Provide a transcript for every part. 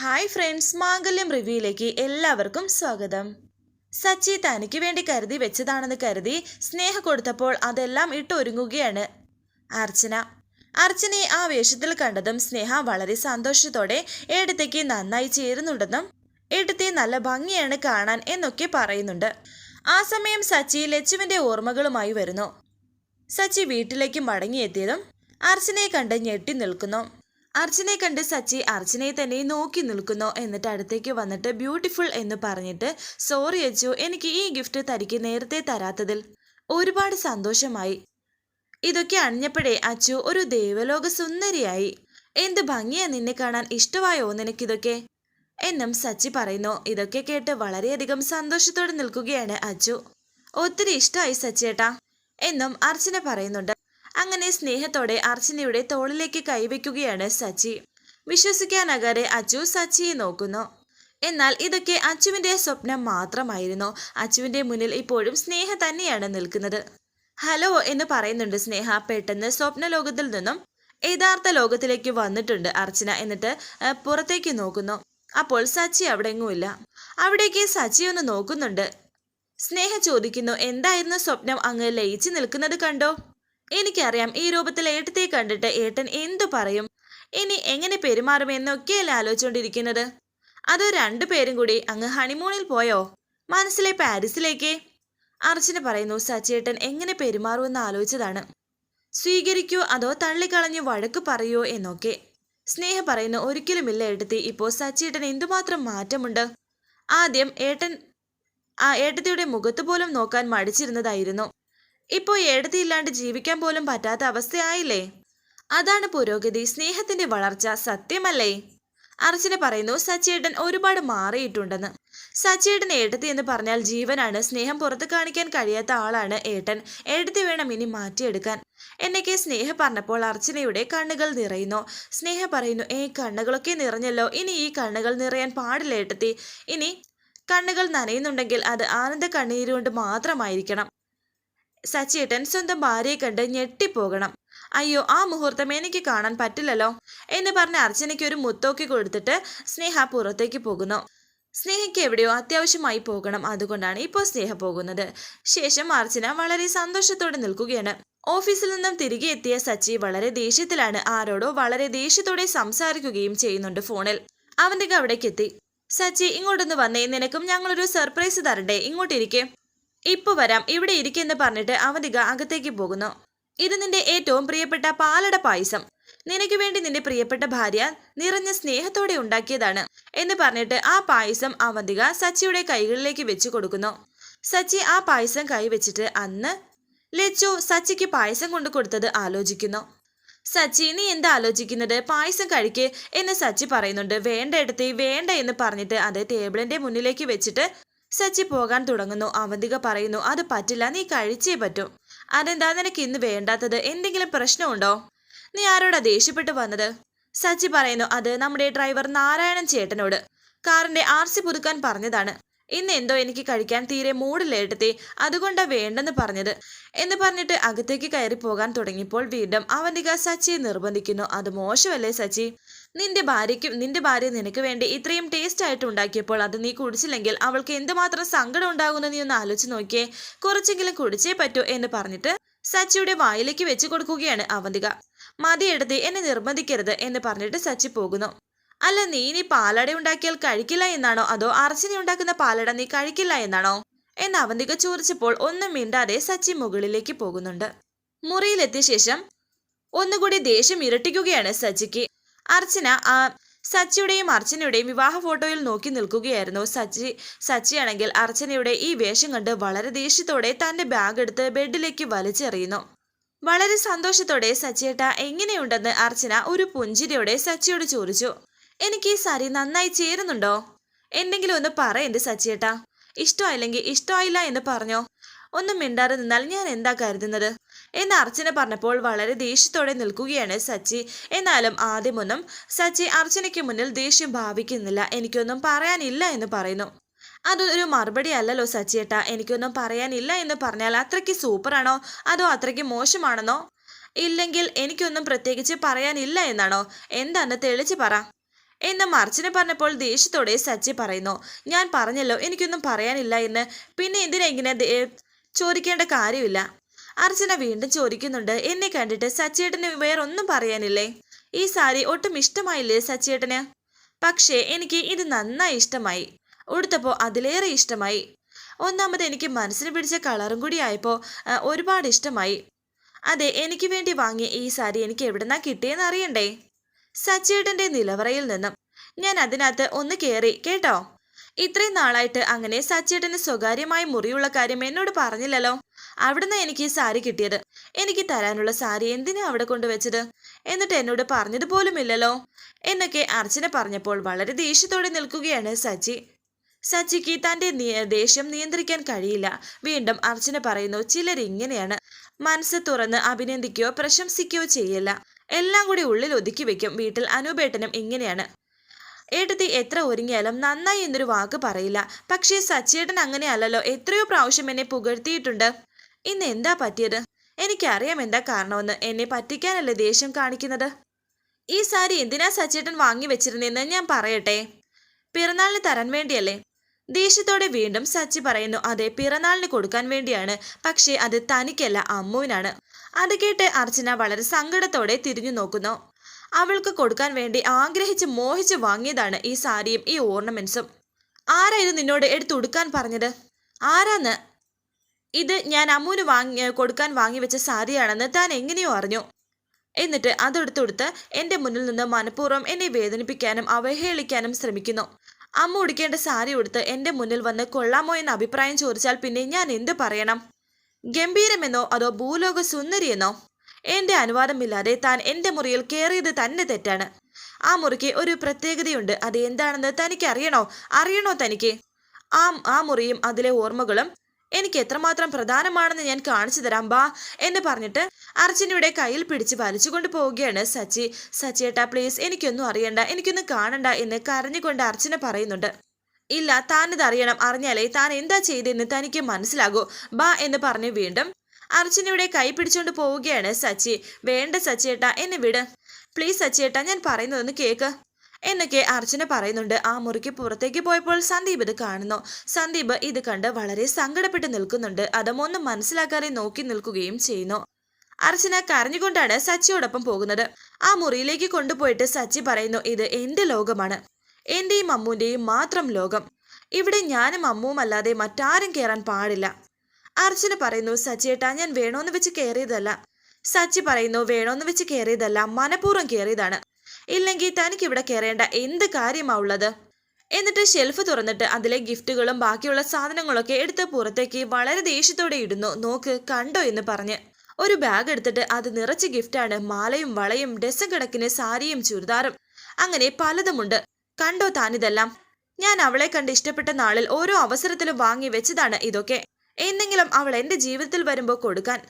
Hi friends മാംഗല്യം റിവ്യൂയിലേക്ക് എല്ലാവർക്കും സ്വാഗതം. സച്ചി തനിക്ക് വേണ്ടി കരുതി വെച്ചതാണെന്ന് കരുതി സ്നേഹ കൊടുത്തപ്പോൾ അതെല്ലാം ഇട്ടൊരുങ്ങുകയാണ് അർച്ചന. അർച്ചനയെ ആ വേഷത്തിൽ കണ്ടതും സ്നേഹ വളരെ സന്തോഷത്തോടെ എടുത്തേക്ക് നന്നായി ചേരുന്നുണ്ടെന്നും എടുത്തേ നല്ല ഭംഗിയാണ് കാണാൻ എന്നൊക്കെ പറയുന്നുണ്ട്. ആ സമയം സച്ചി ലച്ചുവിന്റെ ഓർമ്മകളുമായി വരുന്നു. സച്ചി വീട്ടിലേക്ക് മടങ്ങിയെത്തിയതും അർച്ചനയെ കണ്ട് ഞെട്ടി നിൽക്കുന്നു. അർച്ചനയെ കണ്ട് സച്ചി അർച്ചനയെ തന്നെ നോക്കി നിൽക്കുന്നു. എന്നിട്ട് അടുത്തേക്ക് വന്നിട്ട് ബ്യൂട്ടിഫുൾ എന്ന് പറഞ്ഞിട്ട് സോറി അച്ചു എനിക്ക് ഈ ഗിഫ്റ്റ് തനിക്ക് നേരത്തെ തരാത്തതിൽ ഒരുപാട് സന്തോഷമായി. ഇതൊക്കെ അണിഞ്ഞപ്പോഴേ അച്ചു ഒരു ദേവലോക സുന്ദരിയായി. എന്ത് ഭംഗിയാ നിന്നെ കാണാൻ ഇഷ്ടമായോ നിനക്കിതൊക്കെ? എന്നും സച്ചി പറയുന്നു. ഇതൊക്കെ കേട്ട് വളരെയധികം സന്തോഷത്തോടെ നിൽക്കുകയാണ് അച്ചു. ഒത്തിരി ഇഷ്ടമായി സച്ചേട്ടാ എന്നും അർച്ചന പറയുന്നുണ്ട്. അങ്ങനെ സ്നേഹത്തോടെ അർച്ചനയുടെ തോളിലേക്ക് കൈവയ്ക്കുകയാണ് സച്ചി. വിശ്വസിക്കാനാകാതെ അച്ചു സച്ചിയെ നോക്കുന്നു. എന്നാൽ ഇതൊക്കെ അച്ചുവിന്റെ സ്വപ്നം മാത്രമായിരുന്നു. അച്ചുവിന്റെ മുന്നിൽ ഇപ്പോഴും സ്നേഹ തന്നെയാണ് നിൽക്കുന്നത്. ഹലോ എന്ന് പറയുന്നുണ്ട് സ്നേഹ. പെട്ടെന്ന് സ്വപ്ന ലോകത്തിൽ നിന്നും യഥാർത്ഥ ലോകത്തിലേക്ക് വന്നിട്ടുണ്ട് അർച്ചന എന്നിട്ട് പുറത്തേക്ക് നോക്കുന്നു. അപ്പോൾ സച്ചി അവിടെ എങ്ങുമില്ല അവിടേക്ക് സച്ചി ഒന്ന് നോക്കുന്നുണ്ട്. സ്നേഹ ചോദിക്കുന്നു എന്തായിരുന്നു സ്വപ്നം? അങ്ങ് ലയിച്ചു നിൽക്കുന്നത് കണ്ടോ? എനിക്കറിയാം ഈ രൂപത്തിൽ ഏട്ടത്തെ കണ്ടിട്ട് ഏട്ടൻ എന്തു പറയും? ഇനി എങ്ങനെ പെരുമാറുമെന്നൊക്കെയല്ലേ ആലോചിച്ചുകൊണ്ടിരിക്കുന്നത് അതോ രണ്ടു പേരും കൂടി അങ്ങ് ഹണിമൂണിൽ പോയോ? മനസ്സിലെ പാരീസിലേക്ക്? അർച്ചന പറയുന്നു സച്ചേട്ടൻ എങ്ങനെ പെരുമാറുമെന്ന് ആലോചിച്ചതാണ്. സ്വീകരിക്കൂ അതോ തള്ളിക്കളഞ്ഞു വഴക്ക് പറയോ എന്നൊക്കെ. സ്നേഹ പറയുന്നു ഒരിക്കലുമില്ല ഏട്ടത്തി ഇപ്പോൾ സച്ചേട്ടൻ എന്തുമാത്രം മാറ്റമുണ്ട്? ആദ്യം ഏട്ടൻ ആ ഏട്ടത്തിയുടെ മുഖത്ത് പോലും നോക്കാൻ മടിച്ചിരുന്നതായിരുന്നു. ഇപ്പോൾ എഴുതിയില്ലാണ്ട് ജീവിക്കാൻ പോലും പറ്റാത്ത അവസ്ഥയായില്ലേ? അതാണ് പുരോഗതി സ്നേഹത്തിന്റെ വളർച്ച സത്യമല്ലേ? അർച്ചന പറയുന്നു സച്ചേട്ടൻ ഒരുപാട് മാറിയിട്ടുണ്ടെന്ന്. സച്ചേട്ടൻ ഏട്ടത്തി എന്ന് പറഞ്ഞാൽ ജീവനാണ്. സ്നേഹം പുറത്ത് കാണിക്കാൻ കഴിയാത്ത ആളാണ് ഏട്ടൻ. ഏട്ടത്തി വേണം ഇനി മാറ്റിയെടുക്കാൻ. എന്നൊക്കെ സ്നേഹ പറഞ്ഞപ്പോൾ അർച്ചനയുടെ കണ്ണുകൾ നിറയുന്നു. സ്നേഹ പറയുന്നു ഏ കണ്ണുകളൊക്കെ നിറഞ്ഞല്ലോ. ഇനി ഈ കണ്ണുകൾ നിറയാൻ പാടില്ല ഏട്ടത്തി. ഇനി കണ്ണുകൾ നനയുന്നുണ്ടെങ്കിൽ അത് ആനന്ദ കണ്ണീരുകൊണ്ട് മാത്രമായിരിക്കണം. സച്ചേട്ടൻ സ്വന്തം ഭാര്യയെ കണ്ട് ഞെട്ടിപ്പോകണം. അയ്യോ ആ മുഹൂർത്തം എനിക്ക് കാണാൻ പറ്റില്ലല്ലോ എന്ന് പറഞ്ഞ് അർച്ചനയ്ക്ക് ഒരു മുത്തോക്കി കൊടുത്തിട്ട് സ്നേഹ പുറത്തേക്ക് പോകുന്നു. സ്നേഹയ്ക്ക് എവിടെയോ അത്യാവശ്യമായി പോകണം. അതുകൊണ്ടാണ് ഇപ്പോൾ സ്നേഹ പോകുന്നത്. ശേഷം അർച്ചന വളരെ സന്തോഷത്തോടെ നിൽക്കുകയാണ്. ഓഫീസിൽ നിന്നും തിരികെ എത്തിയ സച്ചി വളരെ ദേഷ്യത്തിലാണ്. ആരോടോ വളരെ ദേഷ്യത്തോടെ സംസാരിക്കുകയും ചെയ്യുന്നുണ്ട് ഫോണിൽ. അവന്റെ അവിടേക്ക് എത്തി. സച്ചി ഇങ്ങോട്ടൊന്ന് വന്നേ. നിനക്കും ഞങ്ങളൊരു സർപ്രൈസ് തരണ്ടേ. ഇങ്ങോട്ടിരിക്കെ. ഇപ്പൊ വരാം. ഇവിടെ ഇരിക്കെന്ന് പറഞ്ഞിട്ട് അവന്തിക അകത്തേക്ക് പോകുന്നു. ഇത് നിന്റെ ഏറ്റവും പ്രിയപ്പെട്ട പാലട പായസം. നിനക്ക് വേണ്ടി നിന്റെ പ്രിയപ്പെട്ട ഭാര്യ നിറഞ്ഞ സ്നേഹത്തോടെ ഉണ്ടാക്കിയതാണ് എന്ന് പറഞ്ഞിട്ട് ആ പായസം അവന്തിക സച്ചിയുടെ കൈകളിലേക്ക് വെച്ചു കൊടുക്കുന്നു. സച്ചി ആ പായസം കൈവച്ചിട്ട് അന്ന് ലച്ചു സച്ചിക്ക് പായസം കൊണ്ടു കൊടുത്തത് ആലോചിക്കുന്നു. സച്ചി നീ എന്താ ആലോചിക്കുന്നത്? പായസം കഴിക്ക് എന്ന് സച്ചി പറയുന്നുണ്ട്. വേണ്ട എടുത്തി വേണ്ട എന്ന് പറഞ്ഞിട്ട് അത് ടേബിളിന്റെ മുന്നിലേക്ക് വെച്ചിട്ട് സച്ചി പോകാൻ തുടങ്ങുന്നു. അവന്തിക പറയുന്നു അത് പറ്റില്ല നീ കഴിച്ചേ പറ്റൂ. അതെന്താ നിനക്ക് ഇന്ന് വേണ്ടാത്തത്? എന്തെങ്കിലും പ്രശ്നമുണ്ടോ? നീ ആരോടാ ദേഷ്യപ്പെട്ടു വന്നത്? സച്ചി പറയുന്നു അത് നമ്മുടെ ഡ്രൈവർ നാരായണൻ ചേട്ടനോട്. കാറിന്റെ ആർ സി പുതുക്കാൻ പറഞ്ഞതാണ്. ഇന്ന് എന്തോ എനിക്ക് കഴിക്കാൻ തീരെ മൂടില്ലേട്ടത്തെ അതുകൊണ്ടാ വേണ്ടെന്ന് പറഞ്ഞത്. എന്ന് പറഞ്ഞിട്ട് അകത്തേക്ക് കയറി പോകാൻ തുടങ്ങിയപ്പോൾ വീണ്ടും അവന്തിക സച്ചിയെ നിർബന്ധിക്കുന്നു. അത് മോശമല്ലേ സച്ചി? നിന്റെ ഭാര്യയ്ക്കും നിന്റെ ഭാര്യ നിനക്ക് വേണ്ടി ഇത്രയും ടേസ്റ്റ് ആയിട്ട് ഉണ്ടാക്കിയപ്പോൾ അത് നീ കുടിച്ചില്ലെങ്കിൽ അവൾക്ക് എന്തുമാത്രം സങ്കടം ഉണ്ടാകുമെന്ന് നീ ഒന്ന് ആലോചിച്ച് നോക്കിയേ. കുറച്ചെങ്കിലും കുടിച്ചേ പറ്റൂ എന്ന് പറഞ്ഞിട്ട് സച്ചിയുടെ വായിലേക്ക് വെച്ച് കൊടുക്കുകയാണ് അവന്തിക. മതിയെടുത്ത് എന്നെ നിർബന്ധിക്കരുത് എന്ന് പറഞ്ഞിട്ട് സച്ചി പോകുന്നു. അല്ല നീ ഇനി പാലട ഉണ്ടാക്കിയാൽ കഴിക്കില്ല എന്നാണോ? അതോ അർച്ചന ഉണ്ടാക്കുന്ന പാലട നീ കഴിക്കില്ല എന്നാണോ? എന്ന് അവന്തിക ചോദിച്ചപ്പോൾ ഒന്നും മിണ്ടാതെ സച്ചി മുകളിലേക്ക് പോകുന്നുണ്ട്. മുറിയിലെത്തിയ ശേഷം ഒന്നുകൂടി ദേഷ്യം ഇരട്ടിക്കുകയാണ് സച്ചിക്ക്. അർച്ചന സച്ചിയുടെയും അർച്ചനയുടെയും വിവാഹ ഫോട്ടോയിൽ നോക്കി നിൽക്കുകയായിരുന്നു. സച്ചി സച്ചിയാണെങ്കിൽ അർച്ചനയുടെ ഈ വേഷം കണ്ട് വളരെ ദേഷ്യത്തോടെ തന്റെ ബാഗ് എടുത്ത് ബെഡിലേക്ക് വലിച്ചെറിയുന്നു. വളരെ സന്തോഷത്തോടെ സച്ചിയേട്ട എങ്ങനെയുണ്ടെന്ന്? അർച്ചന ഒരു പുഞ്ചിരിയോടെ സച്ചിയോട് ചോദിച്ചു. എനിക്ക് ഈ സാരി നന്നായി ചേരുന്നുണ്ടോ? എന്തെങ്കിലും ഒന്ന് പറ എന്റെ സച്ചിയേട്ട. ഇഷ്ടമായില്ലെങ്കിൽ ഇഷ്ടമായില്ല എന്ന് പറഞ്ഞോ? ഒന്നും മിണ്ടാതെ നിന്നാൽ ഞാൻ എന്താ കരുതുന്നത്? എന്ന് അർച്ചന പറഞ്ഞപ്പോൾ വളരെ ദേഷ്യത്തോടെ നിൽക്കുകയാണ് സച്ചി. എന്നാലും ആദ്യമൊന്നും സച്ചി അർച്ചനയ്ക്ക് മുന്നിൽ ദേഷ്യം ഭാവിക്കുന്നില്ല. എനിക്കൊന്നും പറയാനില്ല എന്ന് പറയുന്നു. അതൊരു മറുപടി അല്ലല്ലോ സച്ചിയേട്ട. എനിക്കൊന്നും പറയാനില്ല എന്ന് പറഞ്ഞാൽ അത്രയ്ക്ക് സൂപ്പറാണോ? അതോ അത്രയ്ക്ക് മോശമാണെന്നോ? ഇല്ലെങ്കിൽ എനിക്കൊന്നും പ്രത്യേകിച്ച് പറയാനില്ല എന്നാണോ? എന്താന്ന് തെളിച്ച് പറ. എന്ന് മർച്ചിനെ പറഞ്ഞപ്പോൾ ദേഷ്യത്തോടെ സച്ചി പറയുന്നു. ഞാൻ പറഞ്ഞല്ലോ എനിക്കൊന്നും പറയാനില്ല എന്ന്. പിന്നെ എന്തിനെങ്ങനെ ചോദിക്കേണ്ട കാര്യമില്ല. അർച്ചന വീണ്ടും ചോദിക്കുന്നുണ്ട് എന്നെ കണ്ടിട്ട് സച്ചേട്ടന് വേറൊന്നും പറയാനില്ലേ? ഈ സാരി ഒട്ടും ഇഷ്ടമായില്ലേ സച്ചേട്ടന്? പക്ഷേ എനിക്ക് ഇത് നന്നായി ഇഷ്ടമായി. ഉടുത്തപ്പോൾ അതിലേറെ ഇഷ്ടമായി. ഒന്നാമത് എനിക്ക് മനസ്സിന് പിടിച്ച കളറും കൂടി ആയപ്പോൾ ഒരുപാട് ഇഷ്ടമായി. അതെ എനിക്ക് വേണ്ടി വാങ്ങിയ ഈ സാരി എനിക്ക് എവിടെന്നാ കിട്ടിയെന്ന് അറിയണ്ടേ? സച്ചേട്ടന്റെ നിലവറയിൽ നിന്നും ഞാൻ അതിനകത്ത് ഒന്ന് കേറി കേട്ടോ? ഇത്രയും നാളായിട്ട് അങ്ങനെ സച്ചേട്ടന് സ്വകാര്യമായ മുറിയുള്ള കാര്യം എന്നോട് പറഞ്ഞില്ലല്ലോ. അവിടുന്ന് എനിക്ക് ഈ സാരി കിട്ടിയത്? എനിക്ക് തരാനുള്ള സാരി എന്തിനാ അവിടെ കൊണ്ടുവച്ചത്? എന്നിട്ട് എന്നോട് പറഞ്ഞത് പോലുമില്ലല്ലോ എന്നൊക്കെ അർച്ചന പറഞ്ഞപ്പോൾ വളരെ ദേഷ്യത്തോടെ നിൽക്കുകയാണ് സച്ചി. സച്ചിക്ക് തന്റെ ദേഷ്യം നിയന്ത്രിക്കാൻ കഴിയില്ല. വീണ്ടും അർച്ചന പറയുന്നു ചിലർ ഇങ്ങനെയാണ്. മനസ്സ് തുറന്ന് അഭിനന്ദിക്കുകയോ പ്രശംസിക്കുകയോ ചെയ്യില്ല. എല്ലാം കൂടി ഉള്ളിൽ ഒതുക്കി വെക്കും. വീട്ടിൽ അനൂപേട്ടനും ഇങ്ങനെയാണ്. ഏട്ടത്തി എത്ര ഒരുങ്ങിയാലും നന്നായി എന്നൊരു വാക്ക് പറയില്ല. പക്ഷേ സച്ചിയേട്ടൻ അങ്ങനെയല്ലല്ലോ. എത്രയോ പ്രാവശ്യം എന്നെ പുകഴ്ത്തിയിട്ടുണ്ട്. ഇന്ന് എന്താ പറ്റിയത്? എനിക്കറിയാം എന്താ കാരണമെന്ന്. എന്നെ പറ്റിക്കാനല്ലേ ദേഷ്യം കാണിക്കുന്നത്. ഈ സാരി എന്തിനാ സച്ചേട്ടൻ വാങ്ങി വെച്ചിരുന്നെന്ന് ഞാൻ പറയട്ടെ. പിറന്നാളിന് തരാൻ വേണ്ടിയല്ലേ? ദേഷ്യത്തോടെ വീണ്ടും സച്ചി പറയുന്നു അതെ പിറന്നാളിന് കൊടുക്കാൻ വേണ്ടിയാണ്. പക്ഷേ അത് തനിക്കല്ല അമ്മുവിനാണ്. അത് കേട്ട് അർച്ചന വളരെ സങ്കടത്തോടെ തിരിഞ്ഞു നോക്കുന്നു. അവൾക്ക് കൊടുക്കാൻ വേണ്ടി ആഗ്രഹിച്ച് മോഹിച്ച് വാങ്ങിയതാണ് ഈ സാരിയും ഈ ഓർണമെന്റ്സും. ആരായിരുന്നു നിന്നോട് എടുത്തുടുക്കാൻ പറഞ്ഞത്? ആരാന്ന്? ഇത് ഞാൻ അമ്മുവിന് വാങ്ങി കൊടുക്കാൻ വാങ്ങിവെച്ച സാരിയാണെന്ന് താൻ എങ്ങനെയോ അറിഞ്ഞു. എന്നിട്ട് അതെടുത്തെടുത്ത് എന്റെ മുന്നിൽ നിന്ന് മനഃപൂർവം എന്നെ വേദനിപ്പിക്കാനും അവഹേളിക്കാനും ശ്രമിക്കുന്നു. അമ്മ ഉടുക്കേണ്ട സാരി ഉടുത്ത് എന്റെ മുന്നിൽ വന്ന് കൊള്ളാമോ എന്ന അഭിപ്രായം ചോദിച്ചാൽ പിന്നെ ഞാൻ എന്ത് പറയണം? ഗംഭീരമെന്നോ അതോ ഭൂലോക സുന്ദരിയെന്നോ? എന്റെ അനുവാദമില്ലാതെ താൻ എന്റെ മുറിയിൽ കയറിയത് തന്നെ തെറ്റാണ്. ആ മുറിക്ക് ഒരു പ്രത്യേകതയുണ്ട്. അത് എന്താണെന്ന് തനിക്ക് അറിയണോ അറിയണോ തനിക്ക്? ആ ആ മുറിയും അതിലെ ഓർമ്മകളും എനിക്ക് എത്രമാത്രം പ്രധാനമാണെന്ന് ഞാൻ കാണിച്ചു തരാം ബാ എന്ന് പറഞ്ഞിട്ട് അർജുനയുടെ കയ്യിൽ പിടിച്ച് വലിച്ചുകൊണ്ട് പോവുകയാണ് സച്ചി. സച്ചിയേട്ടാ പ്ലീസ് എനിക്കൊന്നും അറിയണ്ട എനിക്കൊന്നും കാണണ്ട എന്ന് കരഞ്ഞുകൊണ്ട് അർച്ചന പറയുന്നുണ്ട്. ഇല്ല താനിത് അറിയണം. അറിഞ്ഞാലേ താൻ എന്താ ചെയ്തെന്ന് തനിക്ക് മനസ്സിലാകൂ. ബാ എന്ന് പറഞ്ഞ് വീണ്ടും അർജുനയുടെ കൈ പിടിച്ചുകൊണ്ട് പോവുകയാണ് സച്ചി. വേണ്ട സച്ചിയേട്ടാ എന്നെ വിട്. പ്ലീസ് സച്ചിയേട്ടാ ഞാൻ പറയുന്നതൊന്ന് കേക്ക്. എന്നൊക്കെ അർച്ചന പറയുന്നുണ്ട്. ആ മുറിക്ക് പുറത്തേക്ക് പോയപ്പോൾ സന്ദീപ് ഇത് കാണുന്നു. സന്ദീപ് ഇത് കണ്ട് വളരെ സങ്കടപ്പെട്ട് നിൽക്കുന്നുണ്ട്. അതമൊന്നും മനസ്സിലാക്കാതെ നോക്കി നിൽക്കുകയും ചെയ്യുന്നു. അർച്ചന കരഞ്ഞുകൊണ്ടാണ് സച്ചിയോടൊപ്പം പോകുന്നത്. ആ മുറിയിലേക്ക് കൊണ്ടുപോയിട്ട് സച്ചി പറയുന്നു ഇത് എന്റെ ലോകമാണ്. എന്റെയും അമ്മുവിന്റെയും മാത്രം ലോകം. ഇവിടെ ഞാനും അമ്മുവും അല്ലാതെ മറ്റാരും കയറാൻ പാടില്ല. അർച്ചന പറയുന്നു സച്ചിയേട്ടാ ഞാൻ വേണോന്ന് വെച്ച് കയറിയതല്ല സച്ചി പറയുന്നു വേണോന്ന് വെച്ച് കയറിയതല്ല മനഃപൂർവം കയറിയതാണ് ഇല്ലെങ്കിൽ തനിക്ക് ഇവിടെ കയറേണ്ട എന്ത് കാര്യമാ ഉള്ളത്? എന്നിട്ട് ഷെൽഫ് തുറന്നിട്ട് അതിലെ ഗിഫ്റ്റുകളും ബാക്കിയുള്ള സാധനങ്ങളൊക്കെ എടുത്ത് പുറത്തേക്ക് വളരെ ദേഷ്യത്തോടെ ഇടുന്നു. നോക്ക് കണ്ടോ എന്ന് പറഞ്ഞ്. ഒരു ബാഗ് എടുത്തിട്ട് അത് നിറച്ച് ഗിഫ്റ്റാണ്. മാലയും വളയും ഡസൻ കണക്കിന് സാരിയും ചുരിദാറും. അങ്ങനെ പലതുമുണ്ട്. കണ്ടോ താനിതെല്ലാം? ഞാൻ അവളെ കണ്ട് ഇഷ്ടപ്പെട്ട നാളിൽ ഓരോ അവസരത്തിലും വാങ്ങി വെച്ചതാണ് ഇതൊക്കെ. എന്തെങ്കിലും അവൾ എന്റെ ജീവിതത്തിൽ വരുമ്പോൾ കൊടുക്കാൻ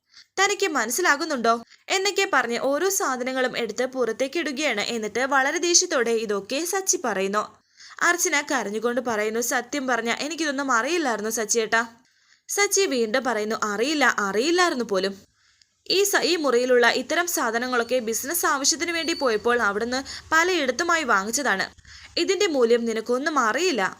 തനിക്ക് മനസ്സിലാകുന്നുണ്ടോ? എന്നൊക്കെ പറഞ്ഞ് ഓരോ സാധനങ്ങളും എടുത്ത് പുറത്തേക്ക് ഇടുകയാണ്. എന്നിട്ട് വളരെ ദേഷ്യത്തോടെ ഇതൊക്കെ സച്ചി പറയുന്നു. അർച്ചന കരഞ്ഞുകൊണ്ട് പറയുന്നു സത്യം പറഞ്ഞ എനിക്കിതൊന്നും അറിയില്ലായിരുന്നു സച്ചിയേട്ടാ. സച്ചി വീണ്ടും പറയുന്നു അറിയില്ല അറിയില്ലായിരുന്നു പോലും. ഈ ഈ മുറിയിലുള്ള ഇത്തരം സാധനങ്ങളൊക്കെ ബിസിനസ് ആവശ്യത്തിന് വേണ്ടി പോയപ്പോൾ അവിടുന്ന് പലയിടത്തുമായി വാങ്ങിച്ചതാണ്. ഇതിന്റെ മൂല്യം നിനക്കൊന്നും അറിയില്ല.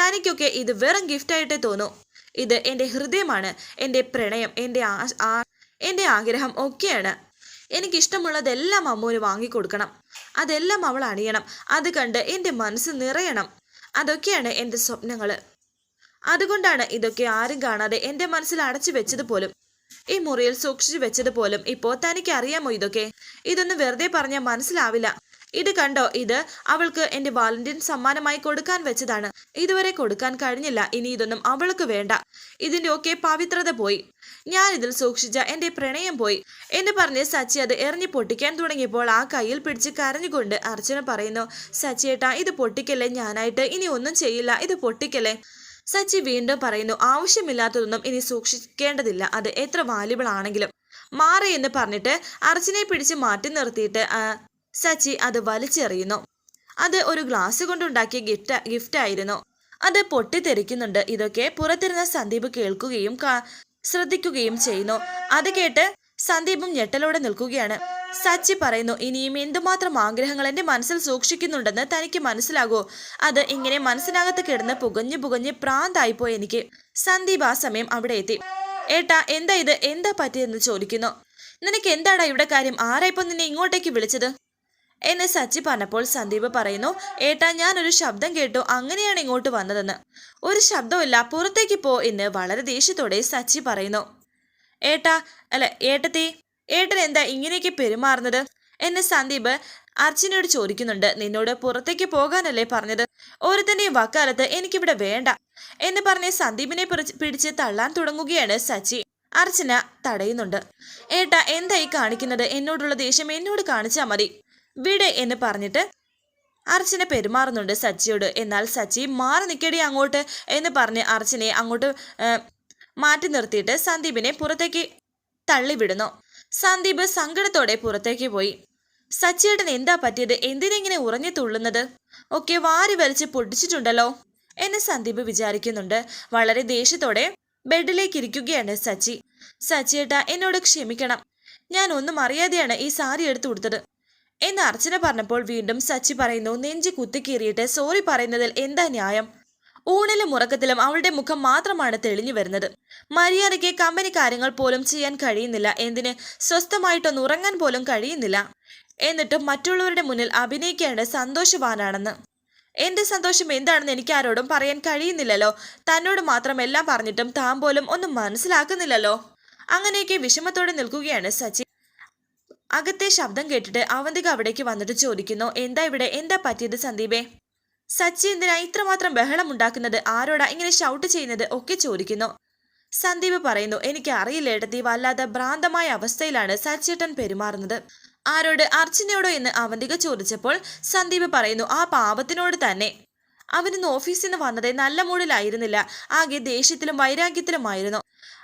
തനിക്കൊക്കെ ഇത് വെറും ഗിഫ്റ്റായിട്ടേ തോന്നൂ. ഇത് എന്റെ ഹൃദയമാണ് എന്റെ പ്രണയം എന്റെ ആ- എന്റെ ആഗ്രഹം ഒക്കെയാണ്. എനിക്കിഷ്ടമുള്ളതെല്ലാം അമ്മൂന് വാങ്ങിക്കൊടുക്കണം. അതെല്ലാം അവൾ അണിയണം. അത് കണ്ട് എന്റെ മനസ്സ് നിറയണം. അതൊക്കെയാണ് എന്റെ സ്വപ്നങ്ങൾ അതുകൊണ്ടാണ് ഇതൊക്കെ ആരും കാണാതെ എന്റെ മനസ്സിൽ അടച്ചു വെച്ചത് പോലും. ഈ മുറിയിൽ സൂക്ഷിച്ചു വെച്ചത് പോലും. ഇപ്പോൾ തനിക്ക് അറിയാമോ ഇതൊക്കെ? ഇതൊന്നും വെറുതെ പറഞ്ഞാൽ മനസ്സിലാവില്ല. ഇത് കണ്ടോ? ഇത് അവൾക്ക് എന്റെ വാലന്റൈൻ സമ്മാനമായി കൊടുക്കാൻ വെച്ചതാണ്. ഇതുവരെ കൊടുക്കാൻ കഴിഞ്ഞില്ല. ഇനി ഇതൊന്നും അവൾക്ക് വേണ്ട. ഇതിന്റെ ഒക്കെ പവിത്രത പോയി. ഞാൻ ഇതിൽ സൂക്ഷിച്ച എന്റെ പ്രണയം പോയി. എന്ന് പറഞ്ഞ് സച്ചി അത് എറിഞ്ഞു പൊട്ടിക്കാൻ തുടങ്ങിയപ്പോൾ ആ കയ്യിൽ പിടിച്ച് കരഞ്ഞുകൊണ്ട് അർച്ചന പറയുന്നു സച്ചിയേട്ടാ ഇത് പൊട്ടിക്കല്ലേ? ഞാനായിട്ട് ഇനി ഒന്നും ചെയ്യില്ല. ഇത് പൊട്ടിക്കല്ലേ? സച്ചി വീണ്ടും പറയുന്നു ആവശ്യമില്ലാത്തതൊന്നും ഇനി സൂക്ഷിക്കേണ്ടതില്ല. അത് എത്ര വാല്യുബിൾ ആണെങ്കിലും. മാറി എന്ന് പറഞ്ഞിട്ട് അർച്ചനെ പിടിച്ച് മാറ്റി നിർത്തിയിട്ട് സച്ചി അത് വലിച്ചെറിയുന്നു. അത് ഒരു ഗ്ലാസ് കൊണ്ടുണ്ടാക്കിയ ഗിഫ്റ്റ് ഗിഫ്റ്റ് ആയിരുന്നു. അത് പൊട്ടിത്തെറിക്കുന്നുണ്ട്. ഇതൊക്കെ പുറത്തിരുന്ന സന്ദീപ് കേൾക്കുകയും ശ്രദ്ധിക്കുകയും ചെയ്യുന്നു. അത് കേട്ട് സന്ദീപും ഞെട്ടലോടെ നിൽക്കുകയാണ്. സച്ചി പറയുന്നു ഇനിയും എന്തുമാത്രം ആഗ്രഹങ്ങൾ എന്റെ മനസ്സിൽ സൂക്ഷിക്കുന്നുണ്ടെന്ന് തനിക്ക് മനസ്സിലാകൂ. അത് ഇങ്ങനെ മനസ്സിനകത്ത് കിടന്ന് പുകഞ്ഞു പുകഞ്ഞ് പ്രാന്തായിപ്പോയി എനിക്ക്. സന്ദീപ് ആ സമയം അവിടെ എത്തി. ഏട്ടാ എന്താ ഇത്? എന്താ പറ്റിയെന്ന് ചോദിക്കുന്നു. നിനക്ക് എന്താടാ ഇവിടെ കാര്യം? ആരായിപ്പോ നിന്നെ ഇങ്ങോട്ടേക്ക് വിളിച്ചത്? എന്നെ സച്ചി പറഞ്ഞപ്പോൾ സന്ദീപ് പറയുന്നു ഏട്ടാ ഞാനൊരു ശബ്ദം കേട്ടു. അങ്ങനെയാണ് ഇങ്ങോട്ട് വന്നതെന്ന്. ഒരു ശബ്ദമില്ല പുറത്തേക്ക് പോ എന്ന് വളരെ ദേഷ്യത്തോടെ സച്ചി പറയുന്നു. ഏട്ടാ അല്ല ഏട്ടത്തി ഏട്ടൻ എന്താ ഇങ്ങനെയൊക്കെ പെരുമാറുന്നത്? എന്നെ സന്ദീപ് അർച്ചനയോട് ചോദിക്കുന്നുണ്ട്. നിന്നോട് പുറത്തേക്ക് പോകാനല്ലേ പറഞ്ഞത്? ഒരുത്തന്റെയും വക്കാലത്ത് എനിക്കിവിടെ വേണ്ട എന്ന് പറഞ്ഞ് സന്ദീപിനെ പിടിച്ച് തള്ളാൻ തുടങ്ങുകയാണ് സച്ചി. അർച്ചന തടയുന്നുണ്ട്. ഏട്ടാ എന്തായി കാണിക്കുന്നത്? എന്നോടുള്ള ദേഷ്യം എന്നോട് കാണിച്ചാൽ മതി. വിട് എന്ന് പറഞ്ഞിട്ട് അർച്ചന പെരുമാറുന്നുണ്ട് സച്ചിയോട്. എന്നാൽ സച്ചി മാറി നിൽക്കടി അങ്ങോട്ട് എന്ന് പറഞ്ഞ് അർച്ചനയെ അങ്ങോട്ട് മാറ്റി നിർത്തിയിട്ട് സന്ദീപിനെ പുറത്തേക്ക് തള്ളിവിടുന്നു. സന്ദീപ് സങ്കടത്തോടെ പുറത്തേക്ക് പോയി. സച്ചിയേട്ടൻ എന്താ പറ്റിയത്? എന്തിനെങ്ങനെ ഉറഞ്ഞു തുള്ളുന്നത്? ഒക്കെ വാരി വലിച്ച് പൊട്ടിച്ചിട്ടുണ്ടല്ലോ എന്ന് സന്ദീപ് വിചാരിക്കുന്നുണ്ട്. വളരെ ദേഷ്യത്തോടെ ബെഡിലേക്ക് ഇരിക്കുകയാണ് സച്ചി. സച്ചിയേട്ട എന്നോട് ക്ഷമിക്കണം. ഞാൻ ഒന്നും അറിയാതെയാണ് ഈ സാരി എടുത്തു കൊടുത്തത് എന്ന് അർച്ചന പറഞ്ഞപ്പോൾ വീണ്ടും സച്ചി പറയുന്നു നെഞ്ചി കുത്തിക്കീറിയിട്ട് സോറി പറയുന്നതിൽ എന്താ ന്യായം? ഊണിലും ഉറക്കത്തിലും അവളുടെ മുഖം മാത്രമാണ് തെളിഞ്ഞു വരുന്നത്. മര്യാദയ്ക്ക് കമ്പനി കാര്യങ്ങൾ പോലും ചെയ്യാൻ കഴിയുന്നില്ല. എന്തിന്? സ്വസ്ഥമായിട്ടൊന്ന് ഉറങ്ങാൻ പോലും കഴിയുന്നില്ല. എന്നിട്ടും മറ്റുള്ളവരുടെ മുന്നിൽ അഭിനയിക്കേണ്ട സന്തോഷവാനാണെന്ന്. എന്റെ സന്തോഷം എന്താണെന്ന് എനിക്ക് ആരോടും പറയാൻ കഴിയുന്നില്ലല്ലോ. തന്നോട് മാത്രം എല്ലാം പറഞ്ഞിട്ടും താൻ പോലും ഒന്നും മനസ്സിലാക്കുന്നില്ലല്ലോ. അങ്ങനെയൊക്കെ വിഷമത്തോടെ നിൽക്കുകയാണ് സച്ചി. അകത്തെ ശബ്ദം കേട്ടിട്ട് അവന്തിക അവിടേക്ക് വന്നിട്ട് ചോദിക്കുന്നു എന്താ ഇവിടെ? എന്താ പറ്റിയത് സന്ദീപേ? സച്ചി എന്തിനാ ഇത്രമാത്രം ബഹളം ഉണ്ടാക്കുന്നത് ആരോടാ ഇങ്ങനെ ഷൗട്ട് ചെയ്യുന്നത്? ഒക്കെ ചോദിക്കുന്നു. സന്ദീപ് പറയുന്നു എനിക്ക് അറിയില്ല ഏട്ടത്തി വല്ലാതെ ഭ്രാന്തമായ അവസ്ഥയിലാണ് സച്ചേട്ടൻ പെരുമാറുന്നത്. ആരോട്? അർച്ചനയോടോ എന്ന് അവന്തിക ചോദിച്ചപ്പോൾ സന്ദീപ് പറയുന്നു ആ പാപത്തിനോട് തന്നെ. അവനിന്ന് ഓഫീസിൽ നിന്ന് വന്നതേ നല്ല മൂഡിലായിരുന്നില്ല. ആകെ ദേഷ്യത്തിലും വൈരാഗ്യത്തിലുമായിരുന്നു.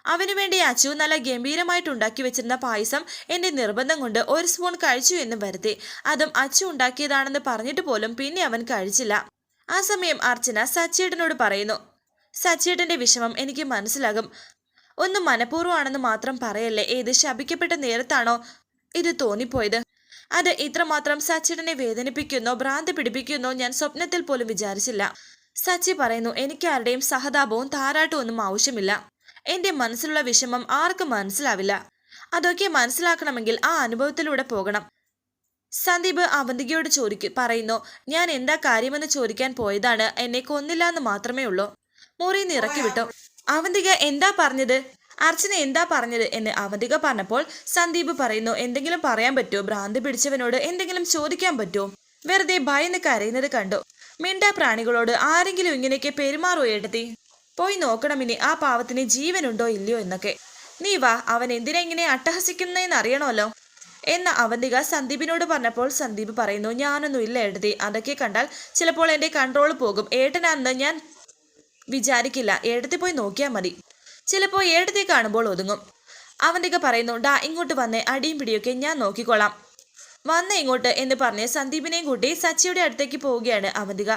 അവനു വേണ്ടി അച്ചു നല്ല ഗംഭീരമായിട്ട് ഉണ്ടാക്കി വെച്ചിരുന്ന പായസം എന്റെ നിർബന്ധം കൊണ്ട് ഒരു സ്പൂൺ കഴിച്ചു എന്ന് വരുത്തി. അതും അച്ചു ഉണ്ടാക്കിയതാണെന്ന് പറഞ്ഞിട്ട് പോലും പിന്നെ അവൻ കഴിച്ചില്ല. ആ സമയം അർച്ചന സച്ചേട്ടനോട് പറയുന്നു സച്ചേട്ടന്റെ വിഷമം എനിക്ക് മനസ്സിലാകും. ഒന്നും മനഃപൂർവമാണെന്ന് മാത്രം പറയല്ലേ ഏത് ശപിക്കപ്പെട്ട നേരത്താണോ ഇത് തോന്നിപ്പോയത്? അത് ഇത്രമാത്രം സച്ചിടനെ വേദനിപ്പിക്കുന്നോ ഭ്രാന്തി പിടിപ്പിക്കുന്നോ ഞാൻ സ്വപ്നത്തിൽ പോലും വിചാരിച്ചില്ല. സച്ചി പറയുന്നു എനിക്ക് ആരുടെയും സഹതാപവും താരാട്ടവും ഒന്നും ആവശ്യമില്ല. എന്റെ മനസ്സിലുള്ള വിഷമം ആർക്കും മനസ്സിലാവില്ല. അതൊക്കെ മനസ്സിലാക്കണമെങ്കിൽ ആ അനുഭവത്തിലൂടെ പോകണം. സന്ദീപ് അവന്തികയോട് ചോദിക്കു പറയുന്നു ഞാൻ എന്താ കാര്യമെന്ന് ചോദിക്കാൻ പോയതാണ്. എന്നെ കൊന്നില്ല എന്ന് മാത്രമേ ഉള്ളൂ. മുറിയിൽ നിന്ന് ഇറക്കി വിട്ടു. അവന്തിക എന്താ പറഞ്ഞത്? അർച്ചന എന്താ പറഞ്ഞത്? എന്ന് അവന്തിക പറഞ്ഞപ്പോൾ സന്ദീപ് പറയുന്നു എന്തെങ്കിലും പറയാൻ പറ്റുമോ? ഭ്രാന്തി പിടിച്ചവനോട് എന്തെങ്കിലും ചോദിക്കാൻ പറ്റുമോ? വെറുതെ ഭയന്ന് കരയുന്നത് കണ്ടു. മിണ്ടാ പ്രാണികളോട് ആരെങ്കിലും ഇങ്ങനെയൊക്കെ പെരുമാറുമോ ഏട്ടത്തി? പോയി നോക്കണം ഇനി ആ പാവത്തിന് ജീവനുണ്ടോ ഇല്ലയോ എന്നൊക്കെ. നീ വാ അവൻ എന്തിനാ ഇങ്ങനെ അട്ടഹസിക്കുന്നതെന്ന് അറിയണമല്ലോ എന്ന അവന്തിക സന്ദീപിനോട് പറഞ്ഞപ്പോൾ സന്ദീപ് പറയുന്നു ഞാനൊന്നും ഇല്ല എഴുതി അതൊക്കെ കണ്ടാൽ ചിലപ്പോൾ എന്റെ കൺട്രോൾ പോകും. ഏട്ടനാണെന്ന് ഞാൻ വിചാരിക്കില്ല. ഏടത്തി പോയി നോക്കിയാൽ മതി. ചിലപ്പോൾ ഏടത്തി കാണുമ്പോൾ ഒതുങ്ങും. അവന്തിക പറയുന്നു ഡാ ഇങ്ങോട്ട് വന്നേ. അടിയും പിടിയൊക്കെ ഞാൻ നോക്കിക്കോളാം. വന്ന ഇങ്ങോട്ട് എന്ന് പറഞ്ഞ് സന്ദീപിനെയും കൂട്ടി സച്ചിയുടെ അടുത്തേക്ക് പോവുകയാണ് അവന്തിക.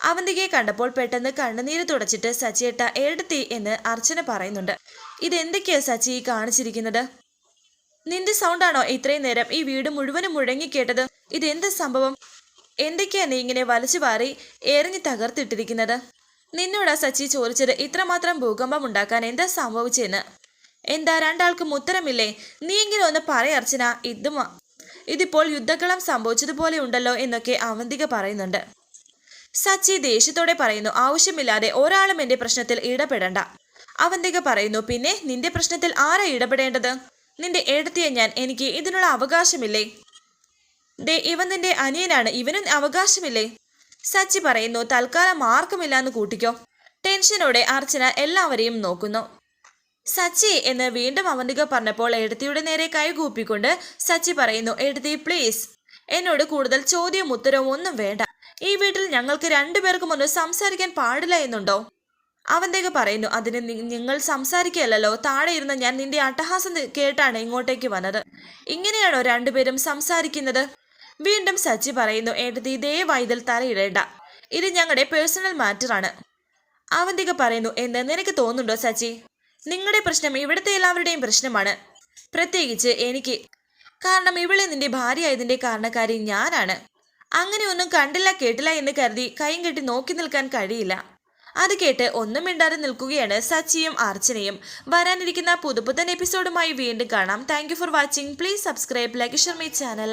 അവന്തികയെ കണ്ടപ്പോൾ പെട്ടെന്ന് കണ്ണുനീര് തുടച്ചിട്ട് സച്ചിയേട്ട ഏടത്തി എന്ന് അർച്ചന പറയുന്നുണ്ട്. ഇതെന്തൊക്കെയാ സച്ചി കാണിച്ചിരിക്കുന്നത്? നിന്റെ സൗണ്ടാണോ ഇത്രയും നേരം ഈ വീട് മുഴുവനും മുഴങ്ങി കേട്ടത്? ഇതെന്ത് സംഭവം? എന്തൊക്കെയാ നീ ഇങ്ങനെ വലിച്ചു വാറി എറിഞ്ഞ് തകർത്തിട്ടിരിക്കുന്നത്? നിന്നോടാ സച്ചി ചോദിച്ചത് ഇത്രമാത്രം ഭൂകമ്പം ഉണ്ടാക്കാൻ എന്താ സംഭവിച്ചെന്ന്? എന്താ രണ്ടാൾക്കും ഉത്തരമില്ലേ? നീ എങ്കിലും ഒന്ന് പറയർച്ചന ഇതും ഇതിപ്പോൾ യുദ്ധക്കളം സംഭവിച്ചതുപോലെ ഉണ്ടല്ലോ എന്നൊക്കെ അവന്തിക പറയുന്നുണ്ട്. സച്ചി ദേഷ്യത്തോടെ പറയുന്നു ആവശ്യമില്ലാതെ ഒരാളും എന്റെ പ്രശ്നത്തിൽ ഇടപെടണ്ട. അവന്തിക പറയുന്നു പിന്നെ നിന്റെ പ്രശ്നത്തിൽ ആരാ ഇടപെടേണ്ടത്? നിന്റെ എഴുത്തിയ ഞാൻ എനിക്ക് ഇതിനുള്ള അവകാശമില്ലേ? ദേ ഇവൻ നിന്റെ അനിയനാണ് ഇവനും അവകാശമില്ലേ? സച്ചി പറയുന്നു തൽക്കാലം ആർക്കുമില്ലാന്ന് കൂട്ടിക്കോ. ടെൻഷനോടെ അർച്ചന എല്ലാവരെയും നോക്കുന്നു. സച്ചി എന്ന് വീണ്ടും അവന്തിക പറഞ്ഞപ്പോൾ എഴുത്തിയുടെ നേരെ കൈകൂപ്പിക്കൊണ്ട് സച്ചി പറയുന്നു എഴുത്തി പ്ലീസ്. എന്നോട് കൂടുതൽ ചോദ്യവും ഉത്തരവും ഒന്നും വേണ്ട. ഈ വീട്ടിൽ ഞങ്ങൾക്ക് രണ്ടുപേർക്കും ഒന്ന് സംസാരിക്കാൻ പാടില്ല എന്നുണ്ടോ? അവന്തിക പറയുന്നു അതിന് നിങ്ങൾ സംസാരിക്കുകയല്ലോ താഴെ ഇരുന്ന് ഞാൻ നിന്റെ അട്ടഹാസം കേട്ടാണ് ഇങ്ങോട്ടേക്ക് വന്നത്. ഇങ്ങനെയാണോ രണ്ടുപേരും സംസാരിക്കുന്നത്? വീണ്ടും സച്ചി പറയുന്നു ഏട്ടത്തി ദയവായി ഇതിൽ തലയിടേണ്ട. ഇത് ഞങ്ങളുടെ പേഴ്സണൽ മാറ്ററാണ്. അവന്തിക പറയുന്നു എന്ന് നിനക്ക് തോന്നുന്നുണ്ടോ സച്ചി? നിങ്ങളുടെ പ്രശ്നം ഇവിടുത്തെ എല്ലാവരുടെയും പ്രശ്നമാണ്. പ്രത്യേകിച്ച് എനിക്ക്. കാരണം ഇവളെ നിന്റെ ഭാര്യയായതിന്റെ കാരണക്കാരി ഞാനാണ്. അങ്ങനെയൊന്നും കണ്ടില്ല കേട്ടില്ല എന്ന് കരുതി കൈയും കെട്ടി നോക്കി നിൽക്കാൻ കഴിയില്ല. അത് കേട്ട് ഒന്നും മിണ്ടാതെ നിൽക്കുകയാണ് സച്ചിയും അർച്ചനയും. വരാനിരിക്കുന്ന പുതുപുത്തൻ എപ്പിസോഡുമായി വീണ്ടും കാണാം. Thank for watching please subscribe like my channel